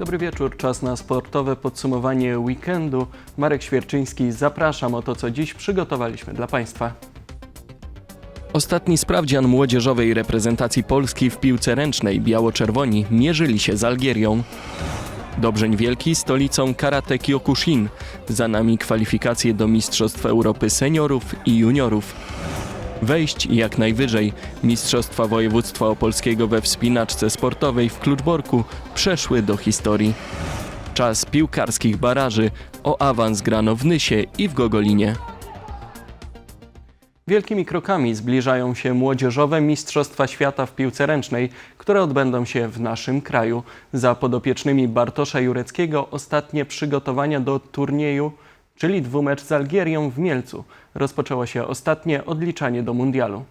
Dobry wieczór, czas na sportowe podsumowanie weekendu. Marek Świerczyński, zapraszam o to, co dziś przygotowaliśmy dla Państwa. Ostatni sprawdzian młodzieżowej reprezentacji Polski w piłce ręcznej biało-czerwoni mierzyli się z Algierią. Dobrzeń Wielki stolicą karate Kyokushin. Za nami kwalifikacje do Mistrzostw Europy seniorów i juniorów. Wejść jak najwyżej. Mistrzostwa Województwa Opolskiego we wspinaczce sportowej w Kluczborku przeszły do historii. Czas piłkarskich baraży. O awans grano w Nysie i w Gogolinie. Wielkimi krokami zbliżają się młodzieżowe Mistrzostwa Świata w piłce ręcznej, które odbędą się w naszym kraju. Za podopiecznymi Bartosza Jureckiego ostatnie przygotowania do turnieju, czyli dwumecz z Algierią w Mielcu. Rozpoczęło się ostatnie odliczanie do mundialu.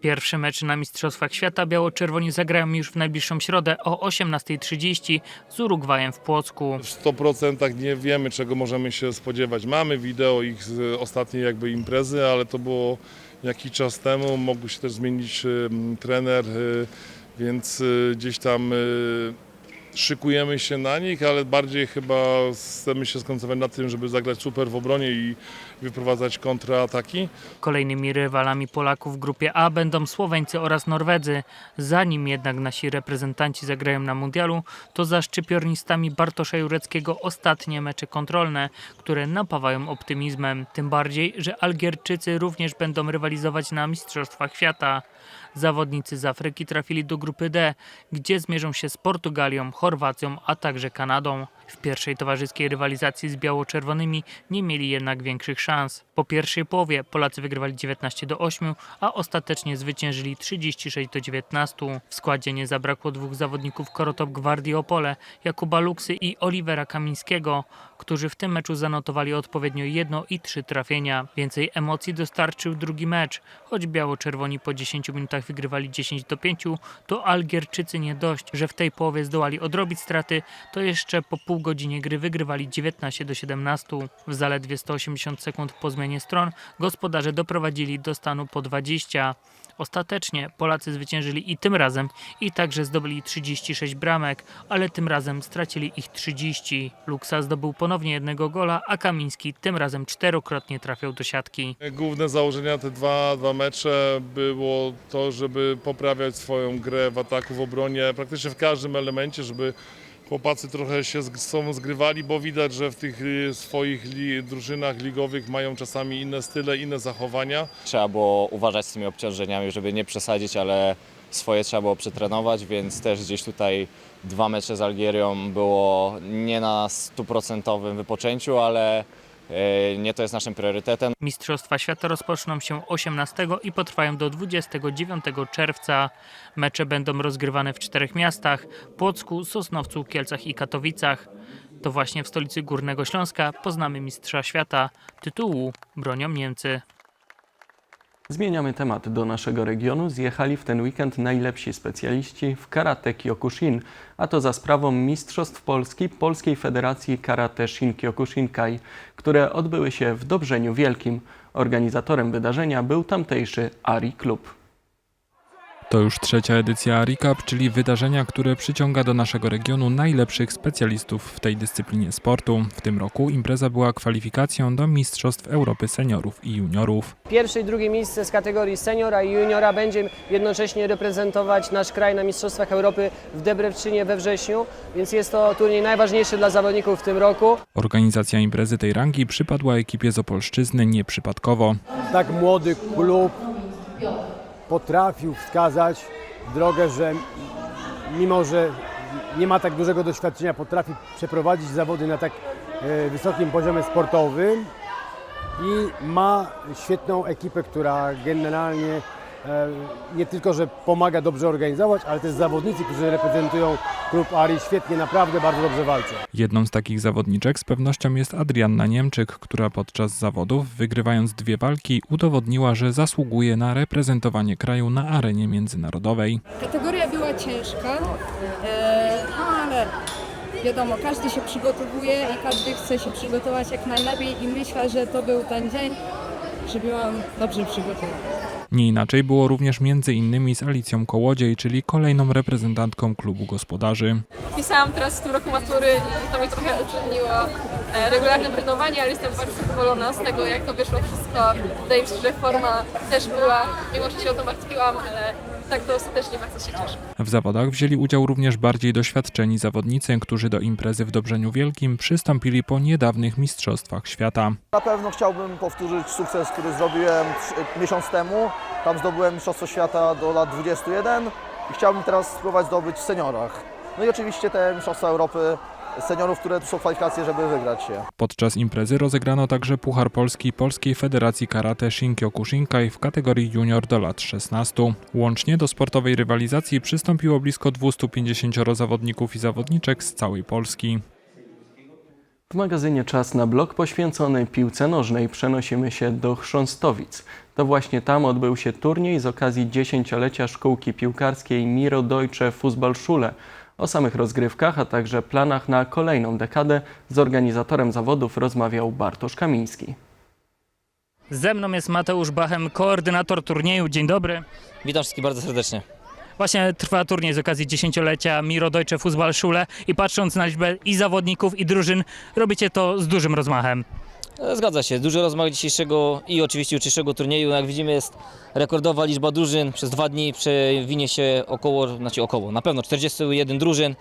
Pierwszy mecz na Mistrzostwach Świata biało-czerwoni zagrają już w najbliższą środę o 18.30 z Urugwajem w Płocku. W 100% nie wiemy, czego możemy się spodziewać. Mamy wideo ich z ostatniej jakby imprezy, ale to było jakiś czas temu. Mógł się też zmienić trener, y, więc y, gdzieś tam y, szykujemy się na nich, ale bardziej chyba chcemy się skoncentrować na tym, żeby zagrać super w obronie i wyprowadzać kontraataki. Kolejnymi rywalami Polaków w grupie A będą Słoweńcy oraz Norwedzy. Zanim jednak nasi reprezentanci zagrają na mundialu, to za szczypiornistami Bartosza Jureckiego ostatnie mecze kontrolne, które napawają optymizmem. Tym bardziej, że Algierczycy również będą rywalizować na Mistrzostwach Świata. Zawodnicy z Afryki trafili do grupy D, gdzie zmierzą się z Portugalią, Chorwacją, a także Kanadą. W pierwszej towarzyskiej rywalizacji z biało-czerwonymi nie mieli jednak większych szans. Po pierwszej połowie Polacy wygrywali 19 do 8, a ostatecznie zwyciężyli 36 do 19. W składzie nie zabrakło dwóch zawodników Korotop Gwardii Opole, Jakuba Luksy i Olivera Kamińskiego, którzy w tym meczu zanotowali odpowiednio jedno i trzy trafienia. Więcej emocji dostarczył drugi mecz. Choć biało-czerwoni po 10 minutach wygrywali 10 do 5, to Algierczycy nie dość, że w tej połowie zdołali odrobić straty, to jeszcze po pół godzinie gry wygrywali 19 do 17. W zaledwie 180 sekund po zmianie stron gospodarze doprowadzili do stanu po 20. Ostatecznie Polacy zwyciężyli i tym razem i także zdobyli 36 bramek, ale tym razem stracili ich 30. Luksa zdobył ponownie jednego gola, a Kamiński tym razem czterokrotnie trafiał do siatki. Główne założenia te dwa, dwa mecze było to, żeby poprawiać swoją grę w ataku, w obronie, praktycznie w każdym elemencie, żeby chłopacy trochę się z sobą zgrywali, bo widać, że w tych y, swoich li, drużynach ligowych mają czasami inne style, inne zachowania. Trzeba było uważać z tymi obciążeniami, żeby nie przesadzić, ale swoje trzeba było przetrenować, więc też gdzieś tutaj dwa mecze z Algierią było nie na stuprocentowym wypoczęciu, ale nie to jest naszym priorytetem. Mistrzostwa Świata rozpoczną się 18 i potrwają do 29 czerwca. Mecze będą rozgrywane w czterech miastach: Płocku, Sosnowcu, Kielcach i Katowicach. To właśnie w stolicy Górnego Śląska poznamy Mistrza Świata. Tytułu bronią Niemcy. Zmieniamy temat do naszego regionu. Zjechali w ten weekend najlepsi specjaliści w karate Kyokushin, a to za sprawą Mistrzostw Polski Polskiej Federacji Karate Shin Kyokushin Kai, które odbyły się w Dobrzeniu Wielkim. Organizatorem wydarzenia był tamtejszy Ari Klub. To już trzecia edycja RICAP, czyli wydarzenia, które przyciąga do naszego regionu najlepszych specjalistów w tej dyscyplinie sportu. W tym roku impreza była kwalifikacją do Mistrzostw Europy Seniorów i Juniorów. Pierwsze i drugie miejsce z kategorii seniora i juniora będzie jednocześnie reprezentować nasz kraj na Mistrzostwach Europy w Debrecenie we wrześniu, więc jest to turniej najważniejszy dla zawodników w tym roku. Organizacja imprezy tej rangi przypadła ekipie z Opolszczyzny nieprzypadkowo. tak młody klub potrafił wskazać drogę, że mimo, że nie ma tak dużego doświadczenia, potrafi przeprowadzić zawody na tak e, wysokim poziomie sportowym i ma świetną ekipę, która generalnie nie tylko, że pomaga dobrze organizować, ale też zawodnicy, którzy reprezentują klub Ari świetnie, naprawdę bardzo dobrze walczą. Jedną z takich zawodniczek z pewnością jest Adrianna Niemczyk, która podczas zawodów, wygrywając dwie walki, udowodniła, że zasługuje na reprezentowanie kraju na arenie międzynarodowej. Kategoria była ciężka, e, no ale wiadomo, każdy się przygotowuje i każdy chce się przygotować jak najlepiej i myślę, że to był ten dzień, że byłam dobrze przygotowana. Nie inaczej było również między innymi z Alicją Kołodziej, czyli kolejną reprezentantką klubu gospodarzy. Pisałam teraz w tym roku matury i to mi trochę utrudniło e, regularne trenowanie, ale jestem bardzo zadowolona z tego, jak to wyszło wszystko. Wydaje mi się, że forma też była, mimo że się o to martwiłam, ale tak to ostatecznie bardzo się cieszę. W zawodach wzięli udział również bardziej doświadczeni zawodnicy, którzy do imprezy w Dobrzeniu Wielkim przystąpili po niedawnych Mistrzostwach Świata. Na pewno chciałbym powtórzyć sukces, który zrobiłem miesiąc temu. Tam zdobyłem Mistrzostwo Świata do lat 21 i chciałbym teraz spróbować zdobyć w seniorach. No i oczywiście te Mistrzostwa Europy seniorów, które są kwalifikacje, żeby wygrać się. Podczas imprezy rozegrano także Puchar Polski Polskiej Federacji Karate Shinkyoku Shinkai w kategorii junior do lat 16. Łącznie do sportowej rywalizacji przystąpiło blisko 250 zawodników i zawodniczek z całej Polski. W magazynie Czas na blok poświęcony piłce nożnej przenosimy się do Chrząstowic. To właśnie tam odbył się turniej z okazji dziesięciolecia szkółki piłkarskiej Miro Deutsche Fußballschule. O samych rozgrywkach, a także planach na kolejną dekadę z organizatorem zawodów rozmawiał Bartosz Kamiński. Ze mną jest Mateusz Bachem, koordynator turnieju. Dzień dobry. Witam wszystkich bardzo serdecznie. Właśnie trwa turniej z okazji dziesięciolecia Miro Deutsche Fußballschule i patrząc na liczbę i zawodników i drużyn, robicie to z dużym rozmachem. E, Zgadza się, duży rozmach dzisiejszego i oczywiście jutrzejszego turnieju. Jak widzimy jest rekordowa liczba drużyn. Przez dwa dni przewinie się około, znaczy około, na pewno 41 drużyn.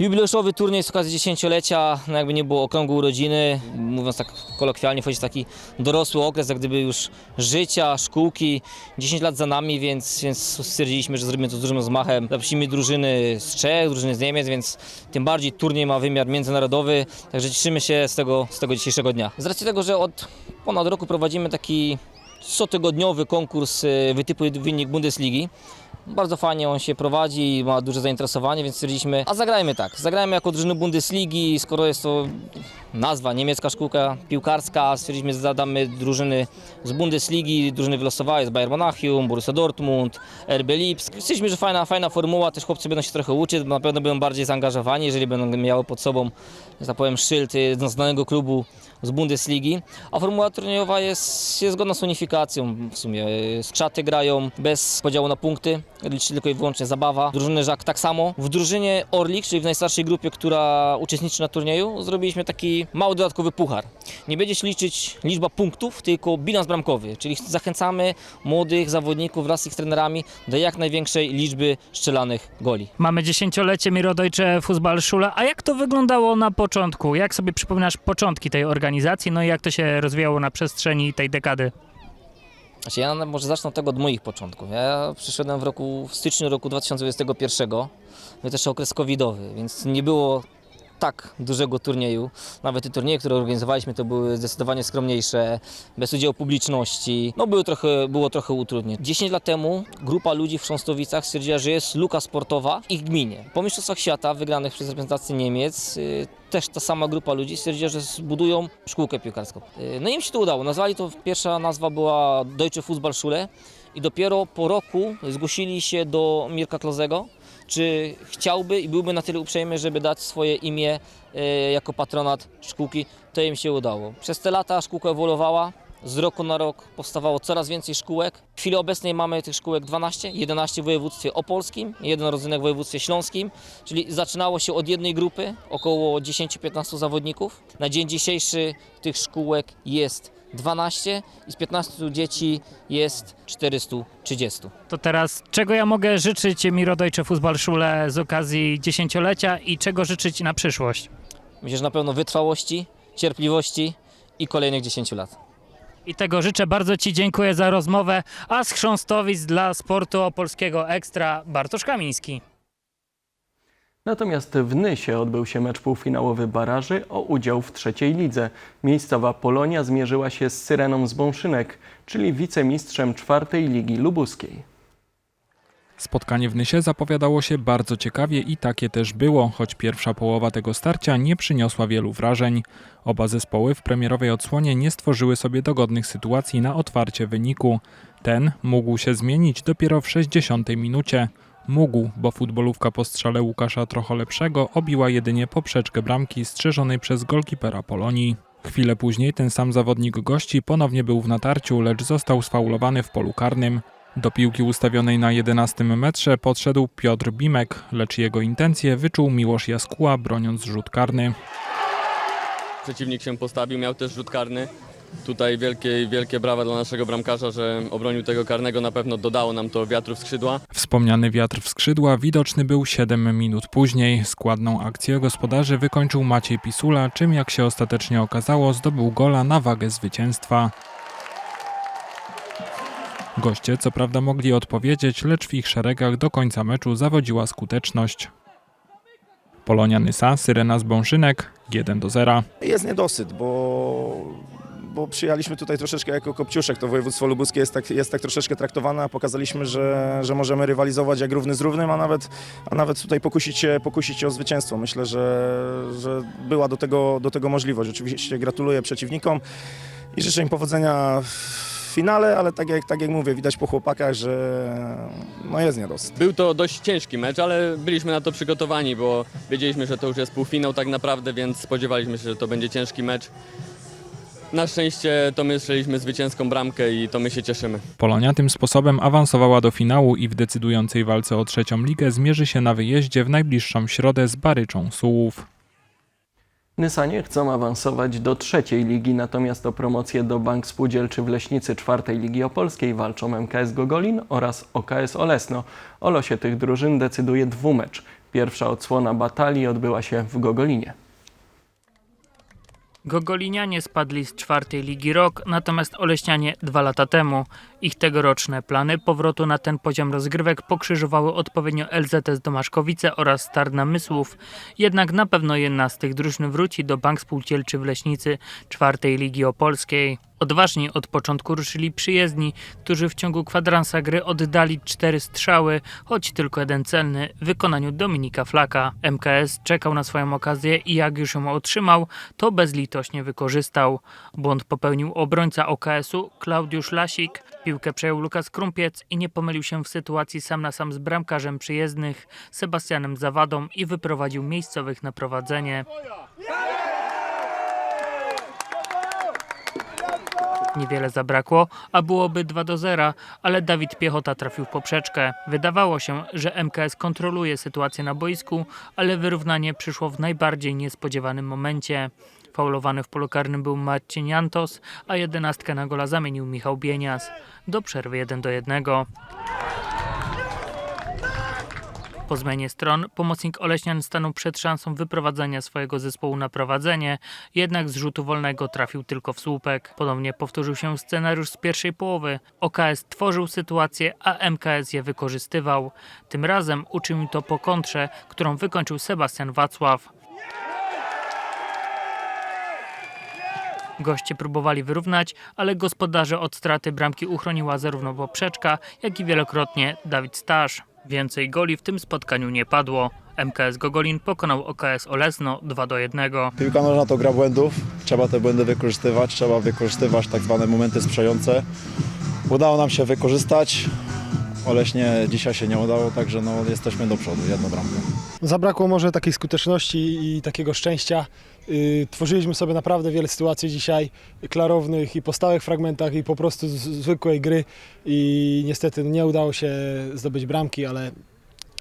Jubileuszowy turniej z okazji dziesięciolecia, no jakby nie było okrągłej urodziny, mówiąc tak kolokwialnie, wchodzi taki dorosły okres, jak gdyby już życia, szkółki, 10 lat za nami, więc, więc stwierdziliśmy, że zrobimy to z dużym rozmachem. Zaprosimy drużyny z Czech, drużyny z Niemiec, więc tym bardziej turniej ma wymiar międzynarodowy, także cieszymy się z tego, z tego dzisiejszego dnia. Z racji tego, że od ponad roku prowadzimy taki cotygodniowy konkurs e, wytypu wynik Bundesligi, bardzo fajnie on się prowadzi i ma duże zainteresowanie, więc stwierdziliśmy, a zagrajmy tak. Zagrajmy jako drużyny Bundesligi, skoro jest to nazwa niemiecka szkółka piłkarska, stwierdziliśmy, że zadamy drużyny z Bundesligi, drużyny wylosowały, z Bayern Monachium, Borussia Dortmund, RB Lipsk. Stwierdziliśmy, że fajna, fajna formuła, też chłopcy będą się trochę uczyć, na pewno będą bardziej zaangażowani, jeżeli będą miały pod sobą, że tak powiem, szyld y, znanego klubu z Bundesligi, a formuła turniejowa jest, jest zgodna z unifikacją w sumie. Skrzaty grają bez podziału na punkty, liczy tylko i wyłącznie zabawa. Drużyny Żak tak samo. W drużynie Orlik, czyli w najstarszej grupie, która uczestniczy na turnieju, zrobiliśmy taki mały dodatkowy puchar. Nie będzie się liczyć liczba punktów, tylko bilans bramkowy, czyli zachęcamy młodych zawodników wraz z ich trenerami do jak największej liczby strzelanych goli. Mamy dziesięciolecie Miro Deutsche Fußballschule, a jak to wyglądało na początku? Jak sobie przypominasz początki tej organizacji, no i jak to się rozwijało na przestrzeni tej dekady? Znaczy ja może zacznę od tego od moich początków. Ja przyszedłem w roku, w styczniu roku 2021, był też okres covidowy, więc nie było tak dużego turnieju. Nawet te turnieje, które organizowaliśmy, to były zdecydowanie skromniejsze, bez udziału publiczności. No były trochę, było trochę utrudnień. 10 lat temu grupa ludzi w Chrząstowicach stwierdziła, że jest luka sportowa w ich gminie. Po Mistrzostwach Świata wygranych przez reprezentację Niemiec, y, też ta sama grupa ludzi stwierdziła, że zbudują szkółkę piłkarską. Y, No i im się to udało. Nazwali to, pierwsza nazwa była Deutsche Fußballschule i dopiero po roku zgłosili się do Mirka Klozego, czy chciałby i byłby na tyle uprzejmy, żeby dać swoje imię e, jako patronat szkółki, to im się udało. Przez te lata szkółka ewoluowała, z roku na rok powstawało coraz więcej szkółek. W chwili obecnej mamy tych szkółek 12, 11 w województwie opolskim, jeden rodzynek w województwie śląskim, czyli zaczynało się od jednej grupy, około 10-15 zawodników. Na dzień dzisiejszy tych szkółek jest 12 i z 15 dzieci jest 430. To teraz, czego ja mogę życzyć Miro Deutsche Fußballschule z okazji dziesięciolecia i czego życzyć na przyszłość? Myślę, że na pewno wytrwałości, cierpliwości i kolejnych 10 lat. I tego życzę. Bardzo Ci dziękuję za rozmowę. A z Chrząstowic dla sportu opolskiego Ekstra Bartosz Kamiński. Natomiast w Nysie odbył się mecz półfinałowy baraży o udział w trzeciej lidze. Miejscowa Polonia zmierzyła się z Syreną z Bąszynek, czyli wicemistrzem czwartej ligi lubuskiej. Spotkanie w Nysie zapowiadało się bardzo ciekawie i takie też było, choć pierwsza połowa tego starcia nie przyniosła wielu wrażeń. Oba zespoły w premierowej odsłonie nie stworzyły sobie dogodnych sytuacji na otwarcie wyniku. Ten mógł się zmienić dopiero w 60 minucie. Mógł, bo futbolówka po strzale Łukasza trochę lepszego obiła jedynie poprzeczkę bramki strzeżonej przez golkipera Polonii. Chwilę później ten sam zawodnik gości ponownie był w natarciu, lecz został sfaulowany w polu karnym. Do piłki ustawionej na 11 metrze podszedł Piotr Bimek, lecz jego intencje wyczuł Miłosz Jaskuła, broniąc rzut karny. Przeciwnik się postawił, miał też rzut karny. Tutaj wielkie, wielkie brawa dla naszego bramkarza, że obronił tego karnego. Na pewno dodało nam to wiatru w skrzydła. Wspomniany wiatr w skrzydła widoczny był 7 minut później. Składną akcję gospodarzy wykończył Maciej Pisula, czym jak się ostatecznie okazało zdobył gola na wagę zwycięstwa. Goście co prawda mogli odpowiedzieć, lecz w ich szeregach do końca meczu zawodziła skuteczność. Polonia Nysa, Syrena z Bąszynek 1 do 0. Jest niedosyt, bo, bo przyjechaliśmy tutaj troszeczkę jako kopciuszek. To województwo lubuskie jest tak, jest tak troszeczkę traktowane, a pokazaliśmy, że, że możemy rywalizować jak równy z równym, a nawet, a nawet tutaj pokusić się, pokusić się o zwycięstwo. Myślę, że, że była do tego, do tego możliwość. Oczywiście gratuluję przeciwnikom i życzę im powodzenia w finale, ale tak jak, tak jak mówię, widać po chłopakach, że no jest niedosyt. Był to dość ciężki mecz, ale byliśmy na to przygotowani, bo wiedzieliśmy, że to już jest półfinał tak naprawdę, więc spodziewaliśmy się, że to będzie ciężki mecz. Na szczęście to my strzeliśmy zwycięską bramkę i to my się cieszymy. Polonia tym sposobem awansowała do finału i w decydującej walce o trzecią ligę zmierzy się na wyjeździe w najbliższą środę z Baryczą Sułów. Nysanie chcą awansować do trzeciej ligi, natomiast o promocję do Bank Spółdzielczy w Leśnicy czwartej Ligi Opolskiej walczą MKS Gogolin oraz OKS Olesno. O losie tych drużyn decyduje dwumecz. Pierwsza odsłona batalii odbyła się w Gogolinie. Gogolinianie spadli z czwartej ligi rok, natomiast Oleśnianie dwa lata temu. Ich tegoroczne plany powrotu na ten poziom rozgrywek pokrzyżowały odpowiednio LZS Domaszkowice oraz Star Namysłów. Jednak na pewno jedna z tych drużyn wróci do Bank Spółdzielczy w Leśnicy czwartej ligi opolskiej. Odważni od początku ruszyli przyjezdni, którzy w ciągu kwadransa gry oddali cztery strzały, choć tylko jeden celny w wykonaniu Dominika Flaka. MKS czekał na swoją okazję i jak już ją otrzymał, to bezlitośnie wykorzystał. Błąd popełnił obrońca OKS-u Klaudiusz Lasik. Piłkę przejął Lukas Krumpiec i nie pomylił się w sytuacji sam na sam z bramkarzem przyjezdnych Sebastianem Zawadą i wyprowadził miejscowych na prowadzenie. Niewiele zabrakło, a byłoby 2 do 0, ale Dawid Piechota trafił poprzeczkę. Wydawało się, że MKS kontroluje sytuację na boisku, ale wyrównanie przyszło w najbardziej niespodziewanym momencie. Faulowany w polu karnym był Marcin Jantos, a jedenastkę na gola zamienił Michał Bienias. Do przerwy 1 do 1. Po zmianie stron pomocnik Oleśnian stanął przed szansą wyprowadzenia swojego zespołu na prowadzenie, jednak z rzutu wolnego trafił tylko w słupek. Ponownie powtórzył się scenariusz z pierwszej połowy. OKS tworzył sytuację, a MKS je wykorzystywał. Tym razem uczynił to po kontrze, którą wykończył Sebastian Wacław. Goście próbowali wyrównać, ale gospodarze od straty bramki uchroniła zarówno poprzeczka, jak i wielokrotnie Dawid Stasz. Więcej goli w tym spotkaniu nie padło. MKS Gogolin pokonał OKS Olesno 2 do 1. Piłka nożna to gra błędów, trzeba te błędy wykorzystywać, trzeba wykorzystywać tak zwane momenty sprzyjające. Udało nam się wykorzystać, Oleśnie dzisiaj się nie udało, także no, jesteśmy do przodu, jedną bramką. Zabrakło może takiej skuteczności i takiego szczęścia. Yy, Tworzyliśmy sobie naprawdę wiele sytuacji dzisiaj, klarownych i po stałych fragmentach i po prostu zwykłej gry i niestety nie udało się zdobyć bramki, ale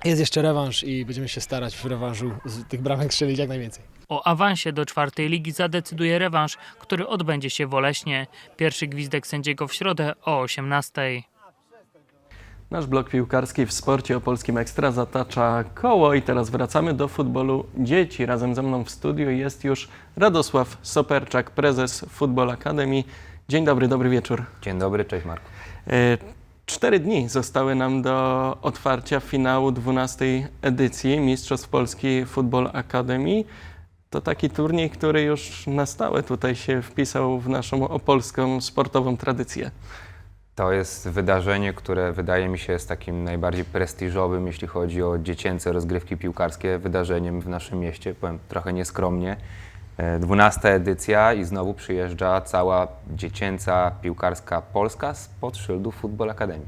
jest jeszcze rewanż i będziemy się starać w rewanżu z tych bramek strzelić jak najwięcej. O awansie do czwartej ligi zadecyduje rewanż, który odbędzie się w Oleśnie. Pierwszy gwizdek sędziego w środę o 18. Nasz blok piłkarski w sporcie opolskim Ekstra zatacza koło i teraz wracamy do futbolu dzieci. Razem ze mną w studiu jest już Radosław Soperczak, prezes Football Academy. Dzień dobry, dobry wieczór. Dzień dobry, cześć Marku. E, Cztery dni zostały nam do otwarcia finału 12 edycji Mistrzostw Polski Football Academy. To taki turniej, który już na stałe tutaj się wpisał w naszą opolską sportową tradycję. To jest wydarzenie, które wydaje mi się jest takim najbardziej prestiżowym, jeśli chodzi o dziecięce rozgrywki piłkarskie, wydarzeniem w naszym mieście, powiem trochę nieskromnie. E, 12 edycja i znowu przyjeżdża cała dziecięca piłkarska Polska spod szyldu Football Academy.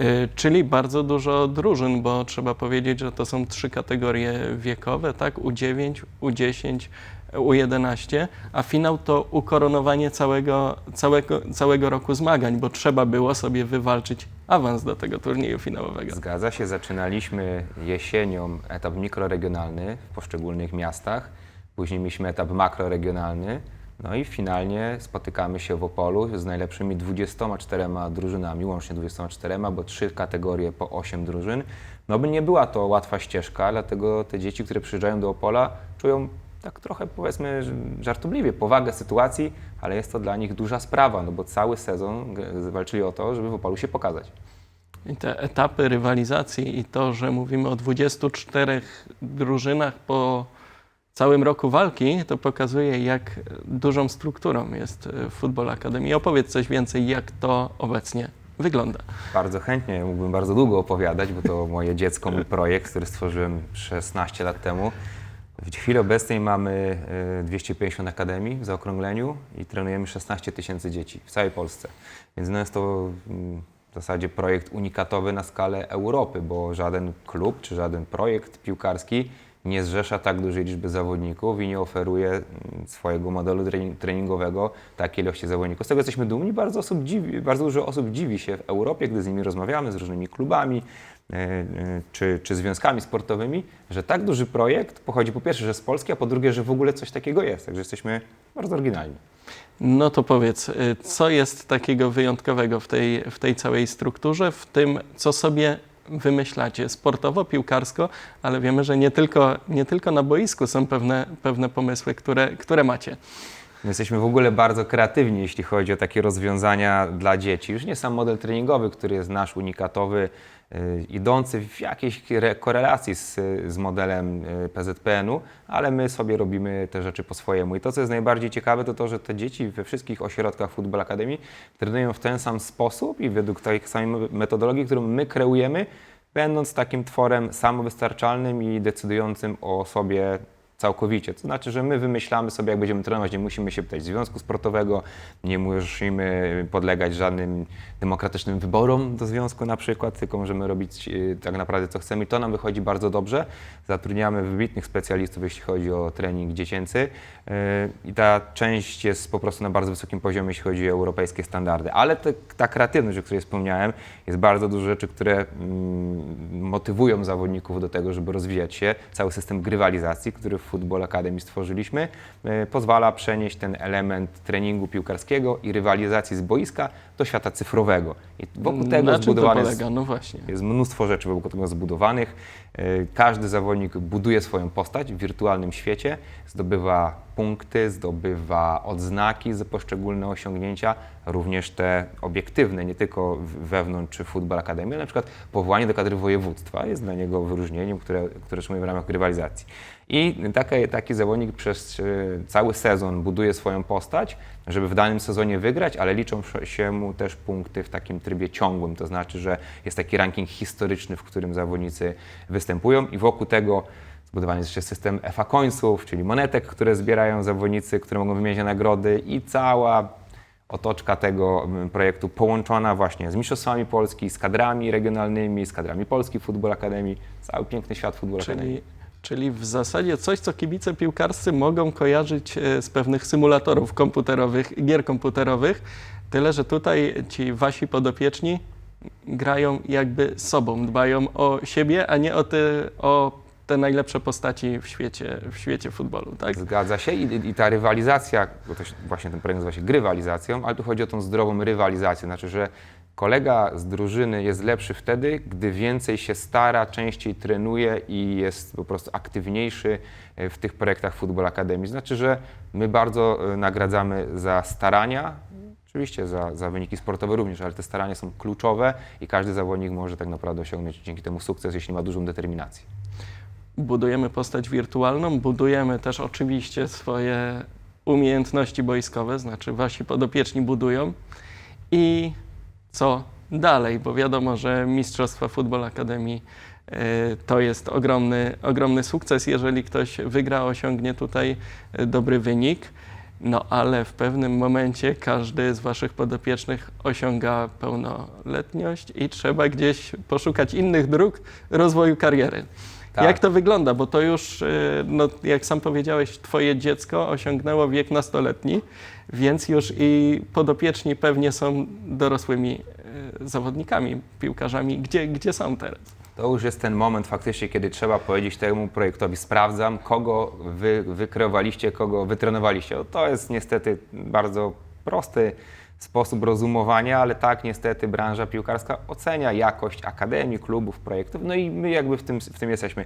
Y, Czyli bardzo dużo drużyn, bo trzeba powiedzieć, że to są trzy kategorie wiekowe, tak? U9, U10, U11, a finał to ukoronowanie całego, całego, całego roku zmagań, bo trzeba było sobie wywalczyć awans do tego turnieju finałowego. Zgadza się, zaczynaliśmy jesienią etap mikroregionalny w poszczególnych miastach, później mieliśmy etap makroregionalny, no i finalnie spotykamy się w Opolu z najlepszymi 24 drużynami, łącznie 24, bo trzy kategorie po 8 drużyn. No by nie była to łatwa ścieżka, dlatego te dzieci, które przyjeżdżają do Opola, czują tak trochę powiedzmy żartobliwie powagę sytuacji, ale jest to dla nich duża sprawa, no bo cały sezon walczyli o to, żeby w Opolu się pokazać. I te etapy rywalizacji i to, że mówimy o 24 drużynach po całym roku walki, to pokazuje, jak dużą strukturą jest e, Football Academy. Opowiedz coś więcej, jak to obecnie wygląda. Bardzo chętnie, mógłbym bardzo długo opowiadać, bo to moje dziecko, mój projekt, który stworzyłem 16 lat temu. W chwili obecnej mamy e, 250 akademii w zaokrągleniu i trenujemy 16 tysięcy dzieci w całej Polsce. Więc no jest to mm, w zasadzie projekt unikatowy na skalę Europy, bo żaden klub czy żaden projekt piłkarski nie zrzesza tak dużej liczby zawodników i nie oferuje mm, swojego modelu trening- treningowego takiej ilości zawodników. Z tego jesteśmy dumni. Bardzo, osób dziwi, bardzo dużo osób dziwi się w Europie, gdy z nimi rozmawiamy, z różnymi klubami e, e, czy, czy związkami sportowymi, że tak duży projekt pochodzi po pierwsze, że z Polski, a po drugie, że w ogóle coś takiego jest. Także jesteśmy bardzo oryginalni. No to powiedz, y, co jest takiego wyjątkowego w tej, w tej całej strukturze, w tym, co sobie wymyślacie sportowo, piłkarsko, ale wiemy, że nie tylko, nie tylko na boisku są pewne, pewne pomysły, które, które macie. My jesteśmy w ogóle bardzo kreatywni, jeśli chodzi o takie rozwiązania dla dzieci. Już nie sam model treningowy, który jest nasz unikatowy, idący w jakiejś re- korelacji z, z modelem y, PZPN-u, ale my sobie robimy te rzeczy po swojemu. I to, co jest najbardziej ciekawe, to to, że te dzieci we wszystkich ośrodkach Football Academy trenują w ten sam sposób i według tej samej metodologii, którą my kreujemy, będąc takim tworem samowystarczalnym i decydującym o sobie całkowicie. To znaczy, że my wymyślamy sobie, jak będziemy trenować, nie musimy się pytać związku sportowego, nie musimy podlegać żadnym demokratycznym wyborom do związku na przykład, tylko możemy robić e, tak naprawdę co chcemy i to nam wychodzi bardzo dobrze. Zatrudniamy wybitnych specjalistów, jeśli chodzi o trening dziecięcy e, i ta część jest po prostu na bardzo wysokim poziomie, jeśli chodzi o europejskie standardy. Ale te, ta kreatywność, o której wspomniałem, jest bardzo dużo rzeczy, które mm, motywują zawodników do tego, żeby rozwijać się. Cały system grywalizacji, który w Football Academy stworzyliśmy, e, pozwala przenieść ten element treningu piłkarskiego i rywalizacji z boiska do świata cyfrowego. I wokół tego Na zbudowane jest? No jest mnóstwo rzeczy wokół tego zbudowanych. E, Każdy zawodnik buduje swoją postać w wirtualnym świecie, zdobywa punkty, zdobywa odznaki za poszczególne osiągnięcia, również te obiektywne, nie tylko wewnątrz czy Football Academy, na przykład powołanie do kadry województwa jest dla niego wyróżnieniem, które, które otrzymuje w ramach rywalizacji. I taki, taki zawodnik przez e, cały sezon buduje swoją postać, żeby w danym sezonie wygrać, ale liczą się mu też punkty w takim trybie ciągłym, to znaczy, że jest taki ranking historyczny, w którym zawodnicy występują i wokół tego zbudowany jest jeszcze system FA końców, czyli monetek, które zbierają zawodnicy, które mogą wymieniać na nagrody i cała otoczka tego projektu połączona właśnie z Mistrzostwami Polski, z kadrami regionalnymi, z kadrami Polski Football Academy, cały piękny świat Football Academy. Czyli, w zasadzie coś, co kibice piłkarscy mogą kojarzyć e, z pewnych symulatorów komputerowych, gier komputerowych, tyle że tutaj ci wasi podopieczni grają jakby sobą, dbają o siebie, a nie o te, o te najlepsze postaci w świecie, w świecie futbolu, tak? Zgadza się. I, i ta rywalizacja, bo się, właśnie ten projekt nazywa się grywalizacją, ale tu chodzi o tą zdrową rywalizację, znaczy, że kolega z drużyny jest lepszy wtedy, gdy więcej się stara, częściej trenuje i jest po prostu aktywniejszy e, w tych projektach Football Academy. Znaczy, że my bardzo e, nagradzamy za starania, oczywiście za, za wyniki sportowe również, ale te starania są kluczowe i każdy zawodnik może tak naprawdę osiągnąć dzięki temu sukces, jeśli ma dużą determinację. budujemy postać wirtualną, budujemy też oczywiście swoje umiejętności boiskowe, znaczy wasi podopieczni budują. I co dalej? Bo wiadomo, że Mistrzostwa Football Academy e, to jest ogromny, ogromny sukces, jeżeli ktoś wygra, osiągnie tutaj e, dobry wynik. No ale w pewnym momencie każdy z waszych podopiecznych osiąga pełnoletność i trzeba gdzieś poszukać innych dróg rozwoju kariery. Tak. Jak to wygląda? Bo to już, y, no, jak sam powiedziałeś, twoje dziecko osiągnęło wiek nastoletni, więc już i podopieczni pewnie są dorosłymi y, zawodnikami, piłkarzami. Gdzie, gdzie są teraz? To już jest ten moment faktycznie, kiedy trzeba powiedzieć temu projektowi, sprawdzam, kogo wy wykreowaliście, kogo wytrenowaliście. No, To jest niestety bardzo prosty sposób rozumowania, ale tak niestety branża piłkarska ocenia jakość akademii, klubów, projektów, no i my jakby w tym, w tym jesteśmy.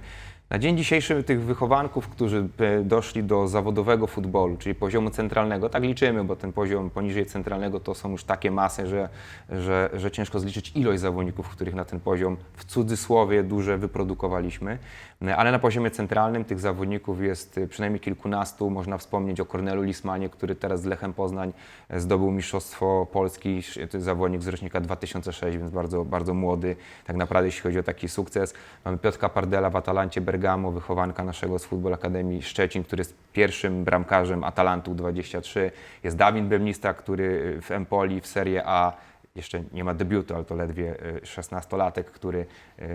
Na dzień dzisiejszy tych wychowanków, którzy e, doszli do zawodowego futbolu, czyli poziomu centralnego, tak liczymy, bo ten poziom poniżej centralnego to są już takie masy, że, że, że ciężko zliczyć ilość zawodników, których na ten poziom w cudzysłowie duże wyprodukowaliśmy, E, ale na poziomie centralnym tych zawodników jest e, przynajmniej kilkunastu. Można wspomnieć o Kornelu Lismanie, który teraz z Lechem Poznań zdobył Mistrzostwo Polski, to jest zawodnik z rocznika 2006, więc bardzo, bardzo młody, tak naprawdę jeśli chodzi o taki sukces. Mamy Piotrka Pardela w Atalancie Bergamo, wychowanka naszego z Futbol Akademii Szczecin, który jest pierwszym bramkarzem Atalantu 23. Jest Dawid Bemnista, który w Empoli w Serie A jeszcze nie ma debiutu, ale to ledwie e, 16-latek, który e,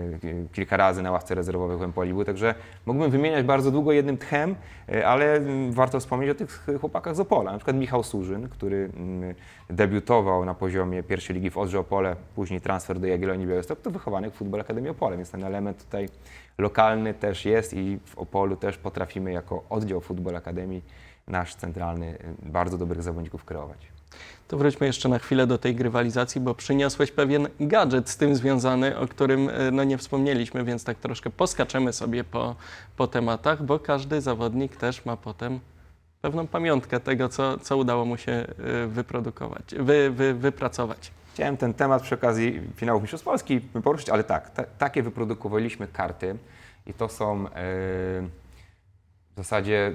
kilka razy na ławce rezerwowej w Empoli był. Także mógłbym wymieniać bardzo długo jednym tchem, ale warto wspomnieć o tych chłopakach z Opola. Na przykład Michał Surzyn, który mm, debiutował na poziomie pierwszej ligi w Odrze Opole, później transfer do Jagiellonii Białystok, to wychowany w Futbol Akademii Opole, więc ten element tutaj lokalny też jest i w Opolu też potrafimy jako oddział Futbol Akademii nasz centralny y, bardzo dobrych zawodników kreować. To wróćmy jeszcze na chwilę do tej grywalizacji, bo przyniosłeś pewien gadżet z tym związany, o którym e, no, nie wspomnieliśmy, więc tak troszkę poskaczemy sobie po, po tematach, bo każdy zawodnik też ma potem pewną pamiątkę tego, co, co udało mu się e, wyprodukować, wy, wy, wypracować. Chciałem ten temat przy okazji finałów Mistrzostw Polski poruszyć, ale tak, ta, takie wyprodukowaliśmy karty i to są e, w zasadzie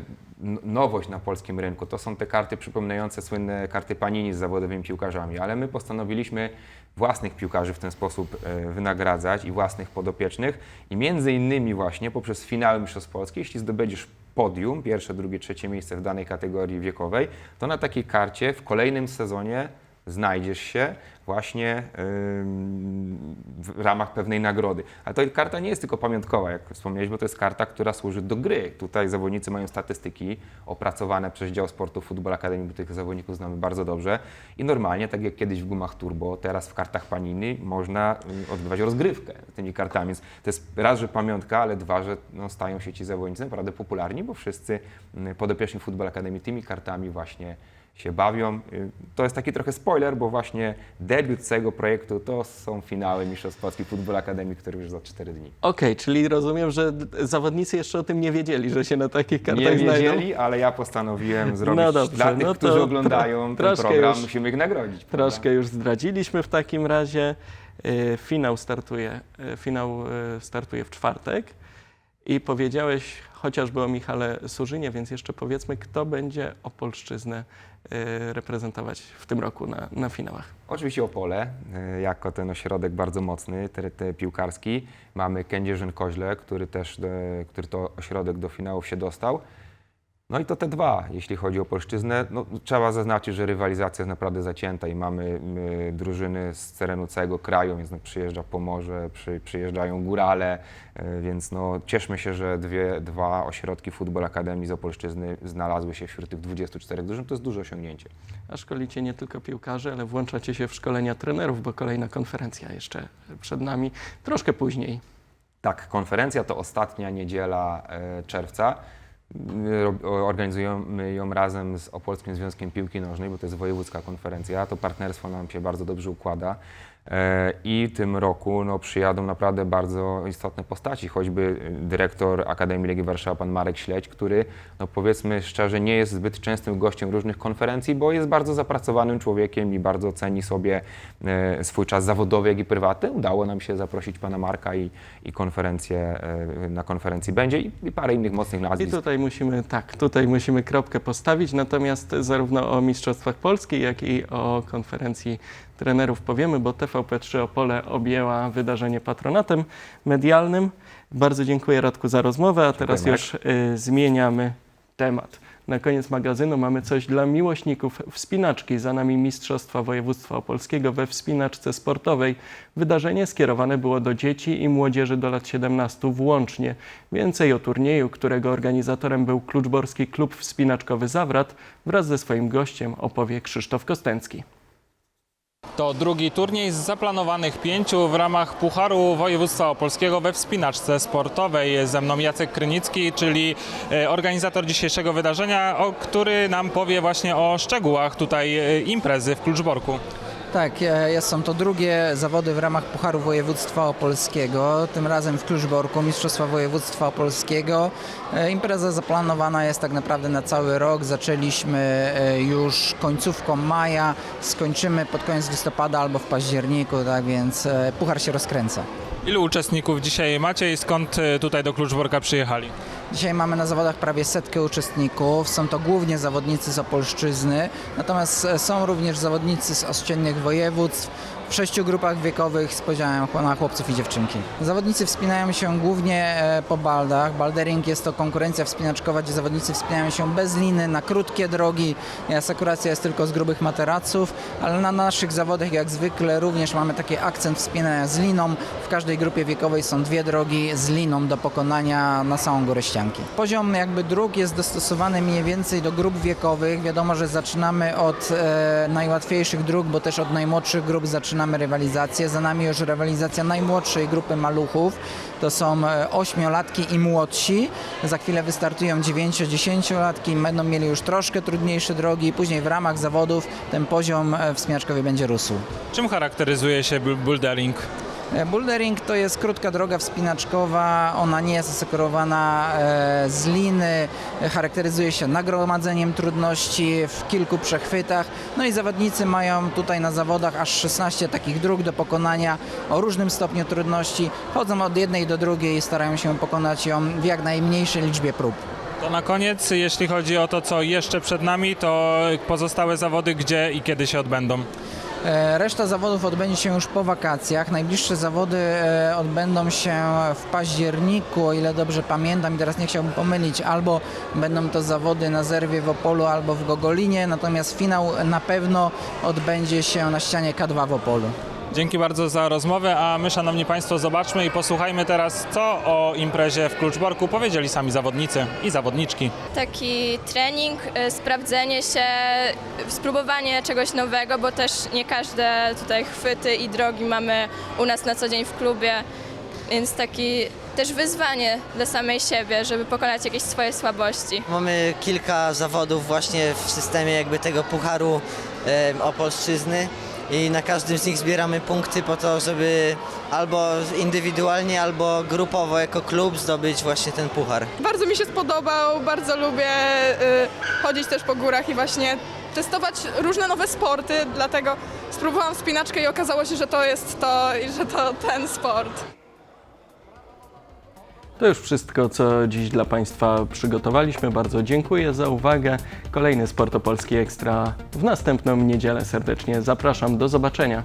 nowość na polskim rynku. To są te karty przypominające słynne karty Panini z zawodowymi piłkarzami, ale my postanowiliśmy własnych piłkarzy w ten sposób e, wynagradzać i własnych podopiecznych i między innymi właśnie poprzez finały Mistrzostw Polski, jeśli zdobędziesz podium, pierwsze, drugie, trzecie miejsce w danej kategorii wiekowej, to na takiej karcie w kolejnym sezonie znajdziesz się właśnie w ramach pewnej nagrody. Ale to karta nie jest tylko pamiątkowa, jak wspomniałeś, bo to jest karta, która służy do gry. Tutaj zawodnicy mają statystyki opracowane przez dział sportu Futbol Akademii, bo tych zawodników znamy bardzo dobrze. I normalnie, tak jak kiedyś w gumach Turbo, teraz w kartach Panini można odbywać rozgrywkę tymi kartami. Więc to jest raz, że pamiątka, ale dwa, że no, stają się ci zawodnicy naprawdę popularni, bo wszyscy podopieczni Futbol Akademii tymi kartami właśnie się bawią. Y, To jest taki trochę spoiler, bo właśnie debiut całego projektu to są finały Mistrzostw Polski Futbol Akademii, które już za 4 dni. Okej, czyli rozumiem, że zawodnicy jeszcze o tym nie wiedzieli, że się na takich kartach Nie znajdą. wiedzieli, ale ja postanowiłem zrobić No dobrze, dla tych, no którzy oglądają ten program, już- musimy ich nagrodzić. prawda? Troszkę już zdradziliśmy w takim razie. Y, Finał startuje, y, finał startuje w czwartek i powiedziałeś chociażby o Michale Surzynie, więc jeszcze powiedzmy, kto będzie Opolszczyznę y, reprezentować w tym roku na, na finałach. Oczywiście Opole, y, jako ten ośrodek bardzo mocny, te, te piłkarski. Mamy Kędzierzyn-Koźle, który też, który to ośrodek do finałów się dostał. No i to te dwa, jeśli chodzi o polszczyznę. No, trzeba zaznaczyć, że rywalizacja jest naprawdę zacięta i mamy y, drużyny z terenu całego kraju, więc no, przyjeżdża Pomorze, przy, przyjeżdżają Górale, y, więc no, cieszmy się, że dwie, dwa ośrodki Futbol Akademii z Opolszczyzny znalazły się wśród tych 24 drużyn. To jest duże osiągnięcie. A szkolicie nie tylko piłkarzy, ale włączacie się w szkolenia trenerów, bo kolejna konferencja jeszcze przed nami, troszkę później. Tak, konferencja to ostatnia niedziela e, czerwca. Organizujemy ją razem z Opolskim Związkiem Piłki Nożnej, bo to jest wojewódzka konferencja. To partnerstwo nam się bardzo dobrze układa. E, I tym roku no, przyjadą naprawdę bardzo istotne postaci, choćby e, dyrektor Akademii Legii Warszawa, pan Marek Śledź, który no, powiedzmy szczerze nie jest zbyt częstym gościem różnych konferencji, bo jest bardzo zapracowanym człowiekiem i bardzo ceni sobie e, swój czas zawodowy, jak i prywatny. Udało nam się zaprosić pana Marka i, i konferencję, e, na konferencji będzie i, i parę innych mocnych I nazwisk. tutaj musimy, tak, tutaj musimy kropkę postawić, natomiast zarówno o Mistrzostwach Polski, jak i o konferencji trenerów powiemy, bo TVP3 Opole objęła wydarzenie patronatem medialnym. Bardzo dziękuję Radku za rozmowę, a teraz Marek. już y, zmieniamy temat. Na koniec magazynu mamy coś dla miłośników wspinaczki. Za nami Mistrzostwa Województwa Opolskiego we wspinaczce sportowej. Wydarzenie skierowane było do dzieci i młodzieży do lat 17 włącznie. Więcej o turnieju, którego organizatorem był Kluczborski Klub Wspinaczkowy Zawrat, wraz ze swoim gościem opowie Krzysztof Kostęcki. To drugi turniej z zaplanowanych pięciu w ramach Pucharu Województwa Opolskiego we wspinaczce sportowej. Ze mną Jacek Krynicki, czyli e, organizator dzisiejszego wydarzenia, który nam powie właśnie o szczegółach tutaj e, imprezy w Kluczborku. Tak, są to drugie zawody w ramach Pucharu Województwa Opolskiego, tym razem w Kluczborku, Mistrzostwa Województwa Opolskiego. E, Impreza zaplanowana jest tak naprawdę na cały rok. Zaczęliśmy e, już końcówką maja, skończymy pod koniec listopada albo w październiku, tak więc e, puchar się rozkręca. Ilu uczestników dzisiaj macie i skąd tutaj do Kluczborka przyjechali? Dzisiaj mamy na zawodach prawie setkę uczestników. Są to głównie zawodnicy z Opolszczyzny, natomiast e, są również zawodnicy z ościennych województw. W sześciu grupach wiekowych z podziałem na chłopców i dziewczynki. Zawodnicy wspinają się głównie e, po baldach. Baldering jest to konkurencja wspinaczkowa, gdzie zawodnicy wspinają się bez liny na krótkie drogi. Asekuracja jest tylko z grubych materaców, ale na naszych zawodach jak zwykle również mamy taki akcent wspinania z liną. W każdej grupie wiekowej są dwie drogi z liną do pokonania na samą górę ścianki. Poziom jakby dróg jest dostosowany mniej więcej do grup wiekowych. Wiadomo, że zaczynamy od e, najłatwiejszych dróg, bo też od najmłodszych grup zaczynamy rywalizację. Za nami już rywalizacja najmłodszej grupy maluchów. To są e, ośmiolatki i młodsi. Za chwilę wystartują 9-10-latki. Będą mieli już troszkę trudniejsze drogi. Później w ramach zawodów ten poziom e, wspinaczkowy będzie rósł. Czym charakteryzuje się bu- bouldering? E, Bouldering to jest krótka droga wspinaczkowa, ona nie jest asekurowana e, z liny, e, charakteryzuje się nagromadzeniem trudności w kilku przechwytach. No i zawodnicy mają tutaj na zawodach aż 16 takich dróg do pokonania o różnym stopniu trudności. Chodzą od jednej do drugiej i starają się pokonać ją w jak najmniejszej liczbie prób. To na koniec, jeśli chodzi o to, co jeszcze przed nami, to pozostałe zawody gdzie i kiedy się odbędą? E, Reszta zawodów odbędzie się już po wakacjach. Najbliższe zawody e, odbędą się w październiku, o ile dobrze pamiętam i teraz nie chciałbym pomylić, albo będą to zawody na Zerwie w Opolu, albo w Gogolinie, natomiast finał na pewno odbędzie się na ścianie K2 w Opolu. Dzięki bardzo za rozmowę, a my, szanowni państwo, zobaczmy i posłuchajmy teraz, co o imprezie w Kluczborku powiedzieli sami zawodnicy i zawodniczki. Taki trening, y, sprawdzenie się, spróbowanie czegoś nowego, bo też nie każde tutaj chwyty i drogi mamy u nas na co dzień w klubie, więc taki też wyzwanie dla samej siebie, żeby pokonać jakieś swoje słabości. Mamy kilka zawodów właśnie w systemie jakby tego pucharu Opolszczyzny i na każdym z nich zbieramy punkty po to, żeby albo indywidualnie, albo grupowo jako klub zdobyć właśnie ten puchar. Bardzo mi się spodobał, bardzo lubię y, chodzić też po górach i właśnie testować różne nowe sporty, dlatego spróbowałam spinaczkę i okazało się, że to jest to i że to ten sport. To już wszystko, co dziś dla Państwa przygotowaliśmy. Bardzo dziękuję za uwagę. Kolejny Sport Opolski Ekstra w następną niedzielę serdecznie zapraszam. Do zobaczenia.